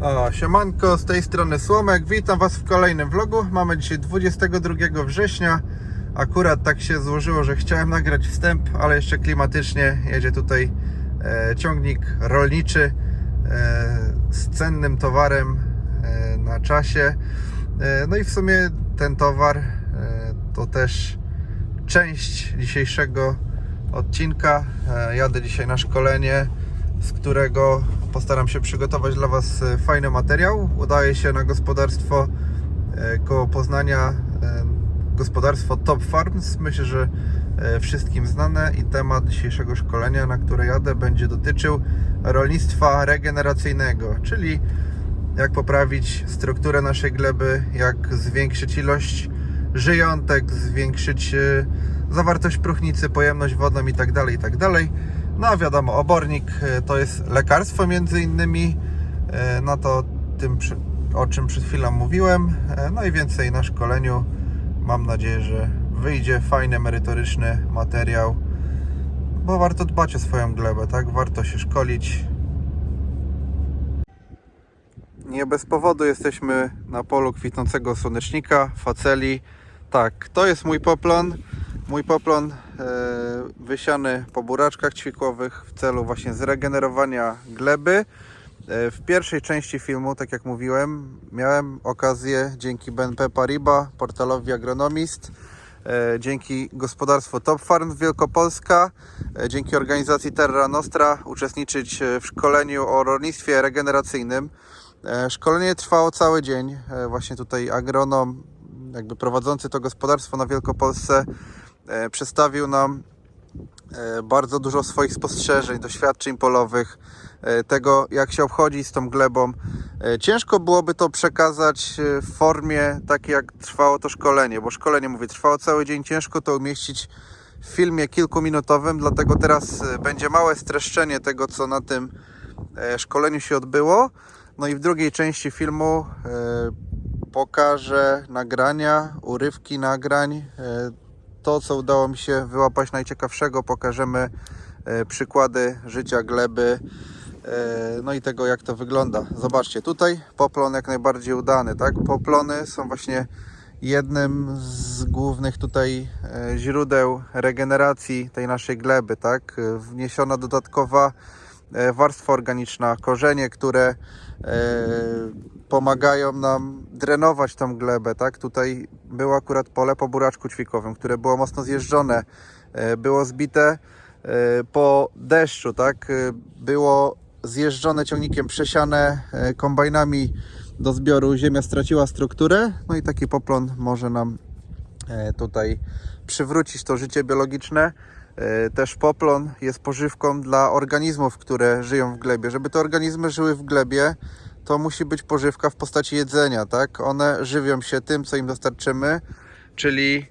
O, siemanko, z tej strony Słomek, witam Was w kolejnym vlogu. Mamy dzisiaj 22 września. Akurat tak się złożyło, że chciałem nagrać wstęp, ale jeszcze klimatycznie jedzie tutaj e, ciągnik rolniczy e, z cennym towarem e, na czasie. E, no i w sumie ten towar e, to też część dzisiejszego odcinka. E, Jadę dzisiaj na szkolenie, z którego postaram się przygotować dla Was e, fajny materiał. Udaje się na gospodarstwo e, koło Poznania, e, gospodarstwo Top Farms. Myślę, że wszystkim znane i temat dzisiejszego szkolenia, na które jadę, będzie dotyczył rolnictwa regeneracyjnego, czyli jak poprawić strukturę naszej gleby, jak zwiększyć ilość żyjątek, zwiększyć zawartość próchnicy, pojemność wodną i tak No wiadomo, obornik e, to jest lekarstwo między innymi, e, no to tym, o czym przed chwilą mówiłem. E, No i więcej na szkoleniu. Mam nadzieję, że wyjdzie fajny, merytoryczny materiał, bo warto dbać o swoją glebę, tak? Warto się szkolić, nie bez powodu jesteśmy na polu kwitnącego słonecznika, faceli. Tak, to jest mój poplon. Mój poplon e, wysiany po buraczkach ćwikłowych w celu właśnie zregenerowania gleby. E, w pierwszej części filmu, tak jak mówiłem, miałem okazję dzięki BNP Paribas, portalowi Agronomist, e, dzięki gospodarstwu Top Farm Wielkopolska, dzięki organizacji Terra Nostra uczestniczyć w szkoleniu o rolnictwie regeneracyjnym. Szkolenie trwało cały dzień. Właśnie tutaj agronom, jakby prowadzący to gospodarstwo na Wielkopolsce, przedstawił nam e, bardzo dużo swoich spostrzeżeń, doświadczeń polowych, e, tego jak się obchodzi z tą glebą. E, Ciężko byłoby to przekazać e, w formie takiej jak trwało to szkolenie, bo szkolenie, mówię, trwało cały dzień, ciężko to umieścić w filmie kilkuminutowym, dlatego teraz e, będzie małe streszczenie tego, co na tym e, szkoleniu się odbyło. No i w drugiej części filmu e, pokażę nagrania, urywki nagrań, e, to co udało mi się wyłapać najciekawszego, pokażemy e, przykłady życia gleby, e, no i tego jak to wygląda. Zobaczcie, tutaj poplon jak najbardziej udany, tak? Poplony są właśnie jednym z głównych tutaj e, źródeł regeneracji tej naszej gleby, tak? Wniesiona dodatkowa warstwa organiczna, korzenie, które pomagają nam drenować tą glebę, tak? Tutaj było akurat pole po buraczku ćwikowym, które było mocno zjeżdżone, e, było zbite e, po deszczu, tak? E, Było zjeżdżone ciągnikiem, przesiane kombajnami do zbioru, ziemia straciła strukturę, no i taki poplon może nam tutaj przywrócić to życie biologiczne. Też poplon jest pożywką dla organizmów, które żyją w glebie. Żeby te organizmy żyły w glebie, to musi być pożywka w postaci jedzenia, tak? One żywią się tym, co im dostarczymy, czyli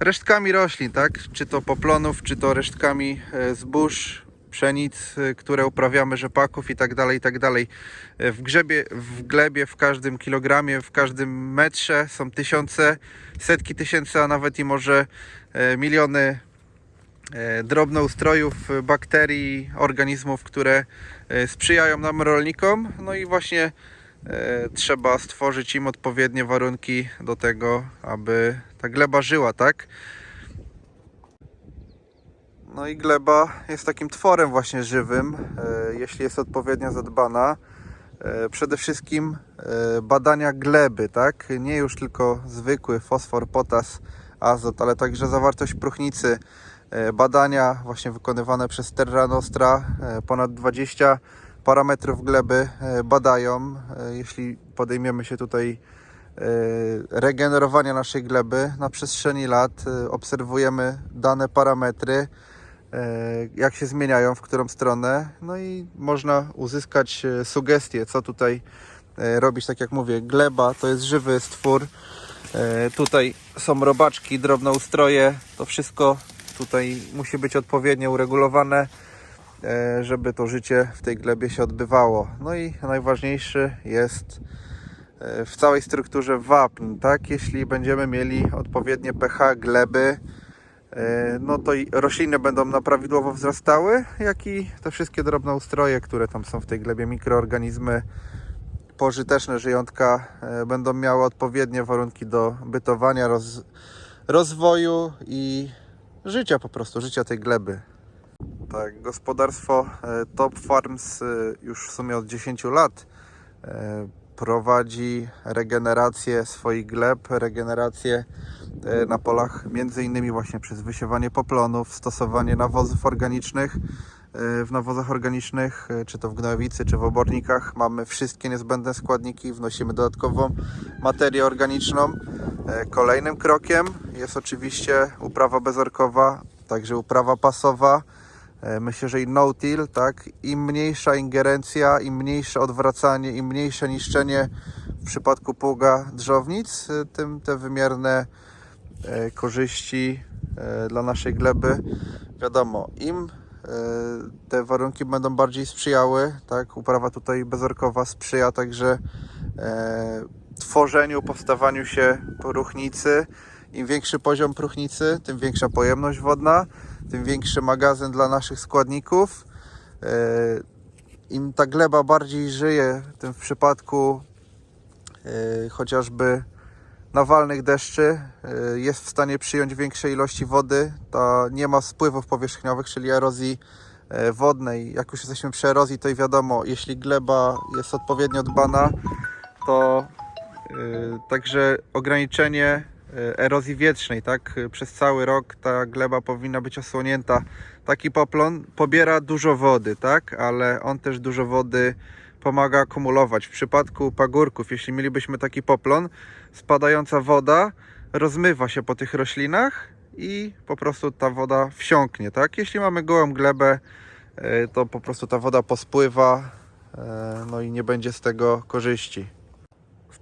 resztkami roślin, tak? Czy to poplonów, czy to resztkami e, zbóż, pszenic, e, które uprawiamy, rzepaków i tak dalej, i tak dalej. E, W grzebie, w glebie, w każdym kilogramie, w każdym metrze są tysiące, setki tysięcy, a nawet i może miliony drobnoustrojów, e, bakterii, organizmów, które e, sprzyjają nam rolnikom. No i właśnie e, trzeba stworzyć im odpowiednie warunki do tego, aby ta gleba żyła, tak? No i gleba jest takim tworem właśnie żywym, e, jeśli jest odpowiednio zadbana. E, Przede wszystkim e, badania gleby, tak? Nie już tylko zwykły fosfor, potas, azot, ale także zawartość próchnicy. E, Badania właśnie wykonywane przez Terra Nostra, e, ponad 20 parametrów gleby e, badają. Jeśli podejmiemy się tutaj regenerowania naszej gleby na przestrzeni lat, obserwujemy dane parametry, jak się zmieniają, w którą stronę, no i można uzyskać sugestie, co tutaj robić. Tak jak mówię, gleba to jest żywy stwór. Tutaj są robaczki, drobnoustroje, to wszystko tutaj musi być odpowiednio uregulowane, e, żeby to życie w tej glebie się odbywało. No i najważniejszy jest e, w całej strukturze wapń, tak? Jeśli będziemy mieli odpowiednie pH gleby, e, no to i rośliny będą na prawidłowo wzrastały, jak i te wszystkie drobnoustroje, które tam są w tej glebie, mikroorganizmy pożyteczne żyjątka będą miały odpowiednie warunki do bytowania, roz, rozwoju i życia po prostu, życia tej gleby. Tak, gospodarstwo e, Top Farms e, już w sumie od 10 lat e, prowadzi regenerację swoich gleb, regenerację na polach, między innymi właśnie przez wysiewanie poplonów, stosowanie nawozów organicznych. W nawozach organicznych, czy to w gnojowicy, czy w obornikach, mamy wszystkie niezbędne składniki, wnosimy dodatkową materię organiczną. Kolejnym krokiem jest oczywiście uprawa bezorkowa, także uprawa pasowa. E, Myślę, że i no-till, tak? Im mniejsza ingerencja, im mniejsze odwracanie, im mniejsze niszczenie w przypadku pługa drzownic, e, tym te wymierne e, korzyści dla naszej gleby. Wiadomo, im te warunki będą bardziej sprzyjały, tak? Uprawa tutaj bezorkowa sprzyja także tworzeniu, powstawaniu się próchnicy. Im większy poziom próchnicy, tym większa pojemność wodna, tym większy magazyn dla naszych składników. E, Im ta gleba bardziej żyje, tym w przypadku e, chociażby nawalnych deszczy e, jest w stanie przyjąć większe ilości wody. To nie ma spływów powierzchniowych, czyli erozji wodnej. Jak już jesteśmy przy erozji, to i wiadomo, jeśli gleba jest odpowiednio dbana, to także ograniczenie erozji wietrznej, tak? Przez cały rok ta gleba powinna być osłonięta. Taki poplon pobiera dużo wody, tak? Ale on też dużo wody pomaga akumulować. W przypadku pagórków, jeśli mielibyśmy taki poplon, spadająca woda rozmywa się po tych roślinach i po prostu ta woda wsiąknie, tak? Jeśli mamy gołą glebę, e, to po prostu ta woda pospływa, e, no i nie będzie z tego korzyści.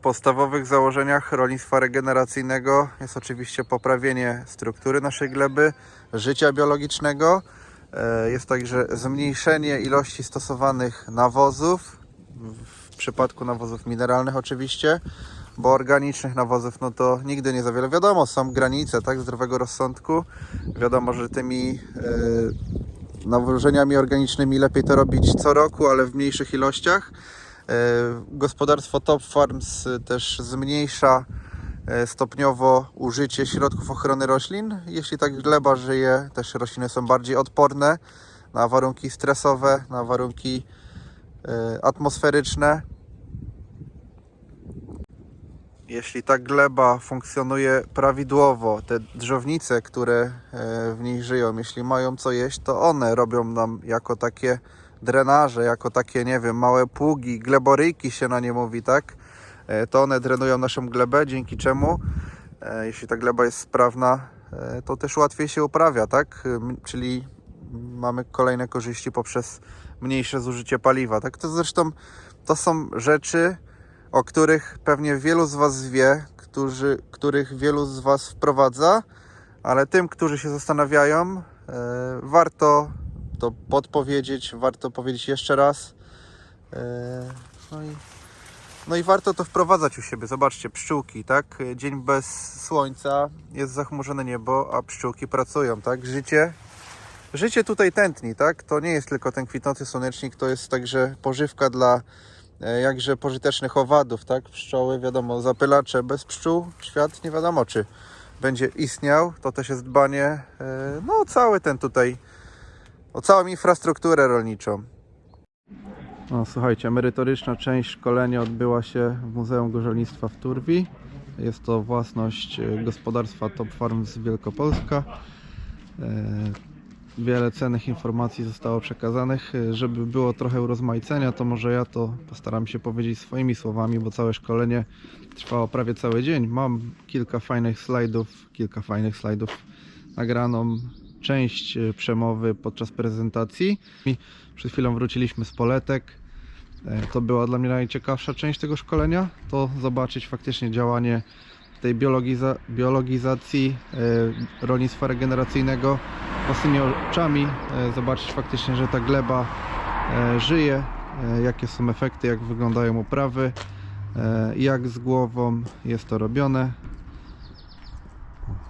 Podstawowych założeniach rolnictwa regeneracyjnego jest oczywiście poprawienie struktury naszej gleby, życia biologicznego. E, Jest także zmniejszenie ilości stosowanych nawozów, w przypadku nawozów mineralnych oczywiście, bo organicznych nawozów no to nigdy nie za wiele. Wiadomo, są granice tak, zdrowego rozsądku. Wiadomo, że tymi e, nawożeniami organicznymi lepiej to robić co roku, ale w mniejszych ilościach. E, Gospodarstwo Top Farms też zmniejsza e, stopniowo użycie środków ochrony roślin. Jeśli tak gleba żyje, też rośliny są bardziej odporne na warunki stresowe, na warunki e, atmosferyczne. Jeśli ta gleba funkcjonuje prawidłowo, te drzownice, które w niej żyją, jeśli mają co jeść, to one robią nam jako takie drenaże, jako takie, nie wiem, małe pługi, gleboryjki się na nie mówi, tak? E, To one drenują naszą glebę, dzięki czemu, e, jeśli ta gleba jest sprawna, e, to też łatwiej się uprawia, tak? Czyli mamy kolejne korzyści poprzez mniejsze zużycie paliwa, tak? To zresztą to są rzeczy, o których pewnie wielu z Was wie, którzy, których wielu z Was wprowadza, ale tym, którzy się zastanawiają, e, warto to podpowiedzieć, warto powiedzieć jeszcze raz. E, no, i, no i warto to wprowadzać u siebie. Zobaczcie, pszczółki, tak? Dzień bez słońca, jest zachmurzone niebo, a pszczółki pracują, tak? Życie życie tutaj tętni, tak? To nie jest tylko ten kwitnący słonecznik, to jest także pożywka dla e, jakże pożytecznych owadów, tak? Pszczoły, wiadomo, zapylacze bez pszczół, świat nie wiadomo czy będzie istniał. To też jest dbanie, e, no cały ten tutaj, o całą infrastrukturę rolniczą. No, słuchajcie, merytoryczna część szkolenia odbyła się w Muzeum Gorzelnictwa w Turwi. Jest to własność e, gospodarstwa Top Farms Wielkopolska. E, Wiele cennych informacji zostało przekazanych. E, Żeby było trochę urozmaicenia, to może ja to postaram się powiedzieć swoimi słowami, bo całe szkolenie trwało prawie cały dzień. Mam kilka fajnych slajdów, kilka fajnych slajdów nagraną część e, przemowy podczas prezentacji. Przed chwilą wróciliśmy z poletek. E, To była dla mnie najciekawsza część tego szkolenia. To zobaczyć faktycznie działanie tej biologiza biologizacji e, rolnictwa regeneracyjnego własnymi oczami. E, Zobaczyć faktycznie, że ta gleba e, żyje, e, jakie są efekty, jak wyglądają uprawy, e, jak z głową jest to robione.